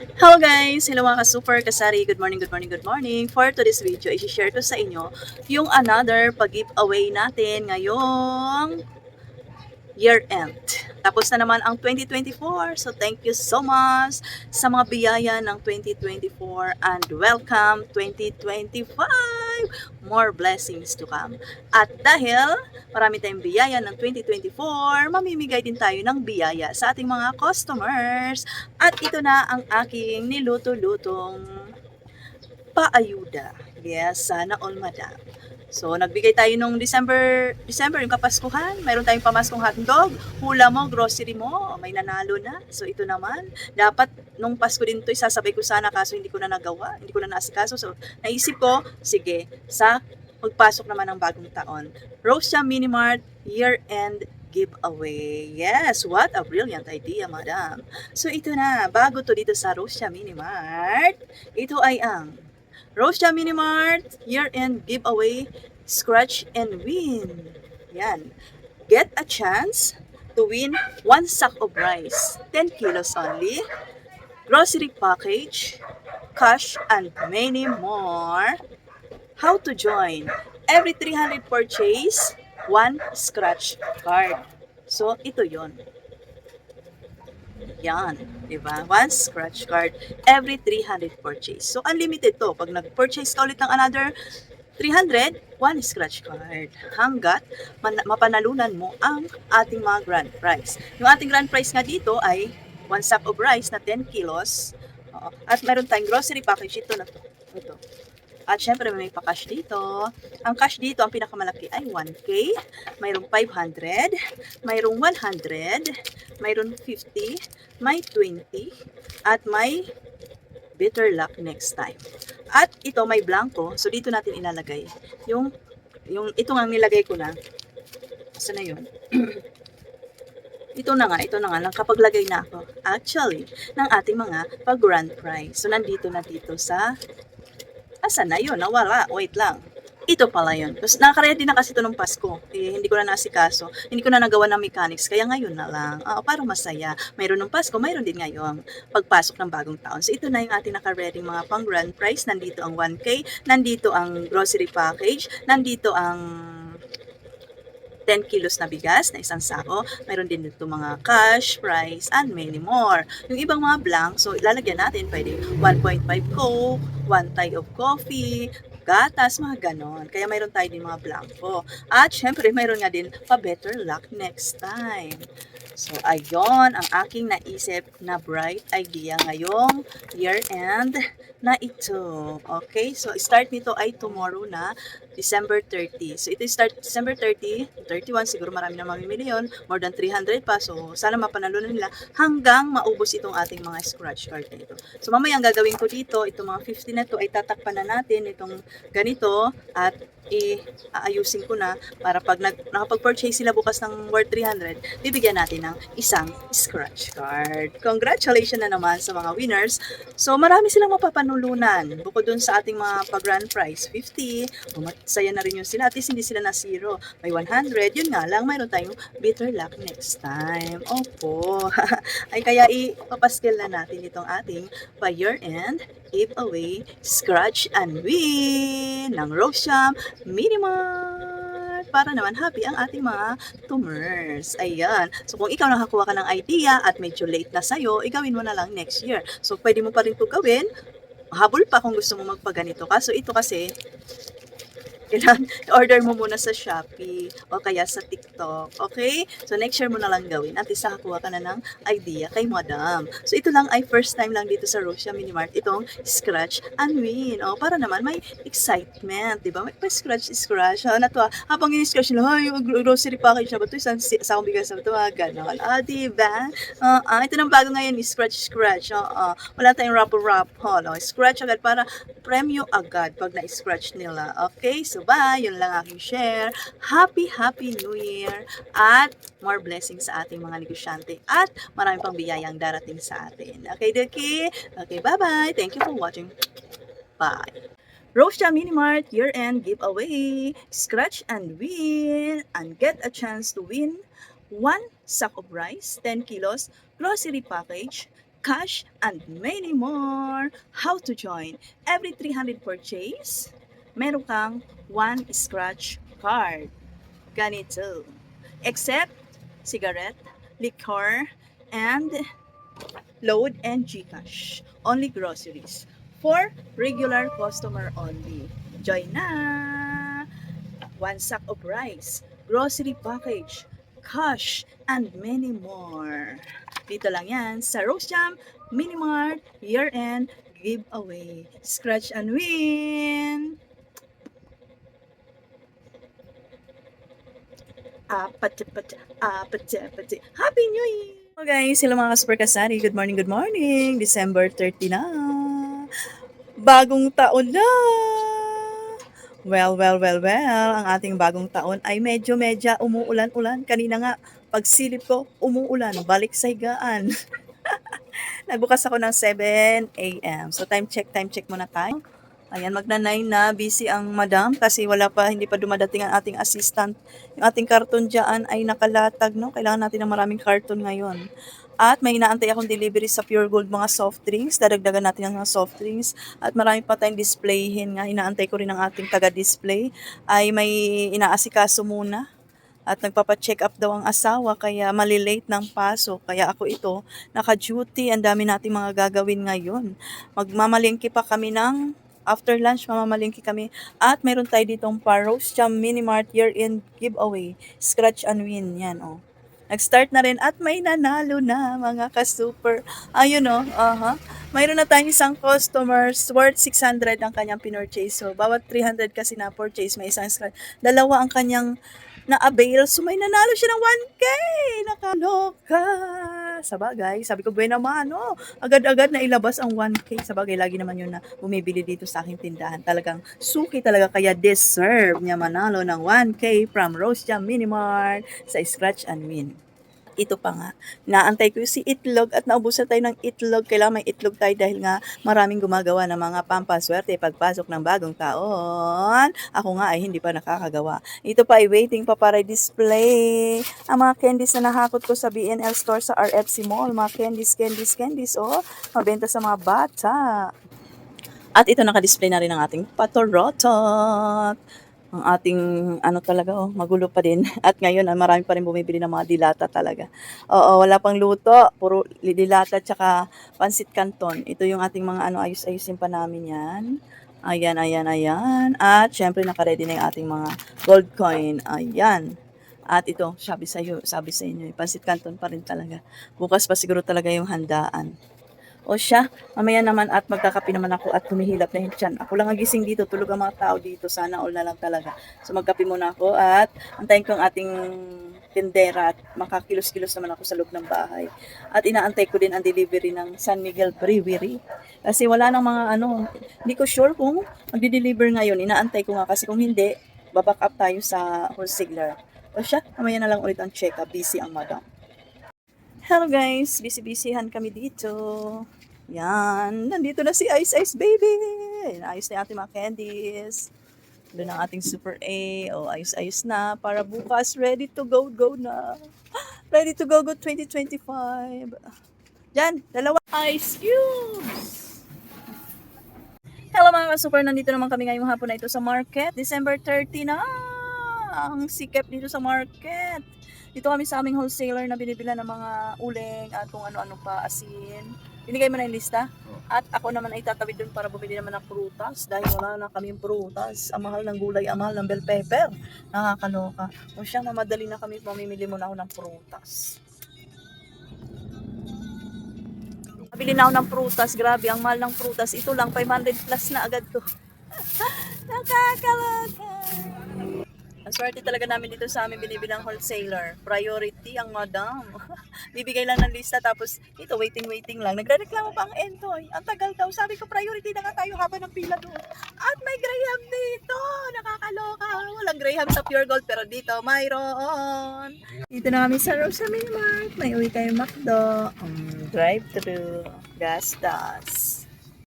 Hello guys! Hello mga ka-super kasari. Good morning, good morning, good morning. For today's video, i-share ko sa inyo yung another pag-giveaway natin ngayong year-end. Tapos na naman ang 2024. So thank you so much sa mga biyaya ng 2024 and welcome 2025! More blessings to come. At dahil marami tayong biyaya ng 2024, mamimigay din tayo ng biyaya sa ating mga customers. At ito na ang aking niluto-lutong paayuda. Yes, sana all madam. So, nagbigay tayo nung December, December yung Kapaskuhan. Mayroon tayong pamaskong hotdog. Hula mo, grocery mo, may nanalo na. So, ito naman. Dapat nung Pasko din to isasabay ko sana kaso hindi ko na nagawa. Hindi ko na naasikaso. So, naisip ko, sige, sa magpasok naman ng bagong taon. Rosia Minimart Year-End giveaway. Yes, what a brilliant idea, madam. So, ito na. Bago to dito sa Rosia Minimart. Ito ay ang Rosia Minimart Year-End Giveaway Scratch and Win. Yan. Get a chance to win one sack of rice, 10 kilos only, grocery package, cash, and many more. How to join? Every 300 purchase, one scratch card. So, ito yon. Yan, di ba? One scratch card every 300 purchase. So, unlimited to. Pag nag-purchase ka ulit ng another 300, one scratch card. Hanggat mapanalunan mo ang ating mga grand prize. Yung ating grand prize nga dito ay one sack of rice na 10 kilos. Oo. At meron tayong grocery package ito na ito. At syempre may pa-cash dito. Ang cash dito, ang pinakamalaki ay 1K. Mayroong 500, mayroong 100, mayroong 50, may 20, at may better luck next time. At ito may blanco, so dito natin ilalagay. Yung, yung, ito nga nilagay ko na. Saan na yun? ito na nga, ito na nga, nakapaglagay na ako. Actually, ng ating mga pag-grand prize. So, nandito na dito sa Asan na yun? Nawala. Wait lang. Ito pala yun. Tapos nakaready na kasi ito nung Pasko. Eh, hindi ko na nasikaso. Hindi ko na nagawa ng mechanics. Kaya ngayon na lang. Ah, para masaya. Mayroon nung Pasko, mayroon din ngayon pagpasok ng bagong taon. So ito na yung ating nakaready mga pang grand prize. Nandito ang 1K. Nandito ang grocery package. Nandito ang 10 kilos na bigas na isang sako. Mayroon din dito mga cash, price, and many more. Yung ibang mga blank, so ilalagyan natin pwede 1.5 Coke, 1 tie of coffee, gatas, mga ganon. Kaya mayroon tayo din mga blanco. At syempre, mayroon nga din pa better luck next time. So, ayon ang aking naisip na bright idea ngayong year-end na ito. Okay? So, start nito ay tomorrow na, December 30. So, ito start December 30, 31, siguro marami na mamimili yun. More than 300 pa. So, sana mapanalunan nila hanggang maubos itong ating mga scratch card na ito. So, mamaya ang gagawin ko dito, itong mga 50 na ito ay tatakpan na natin itong ganito at i-aayusin ko na para pag nag, nakapag-purchase sila bukas ng worth 300, bibigyan natin ng isang scratch card. Congratulations na naman sa mga winners. So, marami silang mapapanulunan. Bukod dun sa ating mga pag-grand prize, 50, umasaya na rin yung sila. At least hindi sila na zero. May 100, yun nga lang, mayroon tayong bitter luck next time. Opo. Ay kaya ipapaskil na natin itong ating pa year-end giveaway, scratch and win ng Rosham Minimart para naman happy ang ating mga tumors. Ayan. So, kung ikaw nakakuha ka ng idea at medyo late na sa'yo, igawin mo na lang next year. So, pwede mo pa rin ito gawin. Habol pa kung gusto mo magpaganito ka. So, ito kasi, kailangan order mo muna sa Shopee o kaya sa TikTok. Okay? So, next year mo na lang gawin at isa kakuha ka na ng idea kay Madam. So, ito lang ay first time lang dito sa Rosia Minimart. Itong scratch and win. O, para naman may excitement. Diba? May pa-scratch, scratch. Ha, natuwa. Habang in-scratch nila, ay, grocery package na ba ito? Isang, isang bigas na ito? Ah, ganon. Ah, diba? Ah, ah, ito ng bago ngayon, scratch, scratch. Ah, ah. Wala tayong wrap-wrap. Oh, Scratch agad para premyo agad pag na-scratch nila. Okay? So, bye. Yun lang aking share. Happy, happy New Year. At more blessings sa ating mga negosyante. At marami pang biyayang darating sa atin. Okay, Duki? Okay, bye-bye. Thank you for watching. Bye. Rosia Minimart year-end giveaway. Scratch and win. And get a chance to win one sack of rice, 10 kilos, grocery package, cash, and many more. How to join? Every 300 purchase, meron kang 1 scratch card. Ganito. Except cigarette, liquor, and load and Gcash. Only groceries. For regular customer only. Join na! One sack of rice, grocery package, cash, and many more. Dito lang yan sa Rose Jam Minimart Year-End Giveaway. Scratch and win! Apat, apat, apat, apat. Happy New Year! Hello guys, hello mga ka-super kasari. Good morning, good morning. December 30 na. Bagong taon na. Well, well, well, well. Ang ating bagong taon ay medyo-medya umuulan-ulan. Kanina nga, pagsilip ko, umuulan. Balik sa higaan. Nagbukas ako ng 7 a.m. So time check, time check muna tayo. Ayan, magna-9 na. Busy ang madam kasi wala pa, hindi pa dumadating ang ating assistant. Yung ating karton dyan ay nakalatag, no? Kailangan natin ng maraming karton ngayon. At may inaantay akong delivery sa Pure Gold mga soft drinks. Dadagdagan natin ang mga soft drinks. At marami pa tayong displayhin nga. Inaantay ko rin ang ating taga-display. Ay may inaasikaso muna. At nagpapa-check up daw ang asawa kaya malilate ng pasok. Kaya ako ito, naka-duty. Ang dami nating mga gagawin ngayon. Magmamalingki pa kami ng after lunch, mamamalingki kami. At meron tayo ditong Paros Jam Mini Mart year-end giveaway. Scratch and win. Yan, oh. Nag-start na rin at may nanalo na mga ka-super. Ayun o, aha. Mayroon na tayong isang customers worth 600 ang kanyang pinurchase. So, bawat 300 kasi na purchase, may isang scratch. Dalawa ang kanyang na-avail. So, may nanalo siya ng 1K. Nakaloka. Sa bagay, sabi ko, buwan naman, oh. Agad-agad na ilabas ang 1K. Sa bagay, lagi naman yun na bumibili dito sa aking tindahan. Talagang suki talaga. Kaya deserve niya manalo ng 1K from Rose Jam Minimart sa Scratch and Win ito pa nga, naantay ko si itlog at naubusan tayo ng itlog. Kailangan may itlog tayo dahil nga maraming gumagawa ng mga pampaswerte pagpasok ng bagong taon. Ako nga ay hindi pa nakakagawa. Ito pa ay waiting pa para display. Ang mga candies na nahakot ko sa BNL store sa RFC Mall. Mga candies, candies, candies. Oh, mabenta sa mga bata. At ito nakadisplay na rin ang ating patorotot ang ating ano talaga oh, magulo pa din. At ngayon ah, marami pa rin bumibili ng mga dilata talaga. Oo, wala pang luto, puro dilata tsaka pansit canton. Ito yung ating mga ano ayos-ayusin pa namin 'yan. Ayan, ayan, ayan. At syempre naka-ready na yung ating mga gold coin. Ayan. At ito, sabi sa iyo, sabi sa inyo, eh, pansit canton pa rin talaga. Bukas pa siguro talaga yung handaan. O siya, mamaya naman at magkakape naman ako at humihilap na tiyan. Ako lang ang gising dito, tulog ang mga tao dito. Sana all na lang talaga. So magkape muna ako at antayin ko ang ating tindera at makakilos-kilos naman ako sa loob ng bahay. At inaantay ko din ang delivery ng San Miguel Brewery. Kasi wala nang mga ano, hindi ko sure kung magdi-deliver ngayon. Inaantay ko nga kasi kung hindi, baback up tayo sa wholesaler. O siya, mamaya na lang ulit ang check-up. Busy ang madam. Hello guys, busy-busyhan kami dito. Yan, nandito na si Ice Ice Baby. Ayos na ating mga candies. Doon ang ating Super A. O, ayos-ayos na. Para bukas, ready to go, go na. Ready to go, go 2025. Yan, dalawa ice cubes. Hello mga ka-super, nandito naman kami ngayong hapon na ito sa market. December 30 na. Ang sikep dito sa market. Dito kami sa aming wholesaler na binibila ng mga uling at kung ano-ano pa, asin. Binigay mo na yung lista? At ako naman ay tatawid doon para bumili naman ng prutas dahil wala na kaming prutas. Ang mahal ng gulay, ang mahal ng bell pepper. Nakakaloka. O siya, mamadali na kami, mamimili muna ako ng prutas. Nabili na ako ng prutas. Grabe, ang mahal ng prutas. Ito lang, 500 plus na agad to. Nakakaloka. Ang swerte talaga namin dito sa amin binibilang wholesaler. Priority ang madam. Bibigay lang ng lista tapos ito waiting waiting lang. Nagrereklamo pa ang entoy. Ang tagal daw. Sabi ko priority na nga tayo habang ng pila doon. At may Graham dito. Nakakaloka. Walang Graham sa Pure Gold pero dito mayroon. Dito na kami sa Rosa Mart. May uwi tayong McDo. Um, drive-thru. Gas das.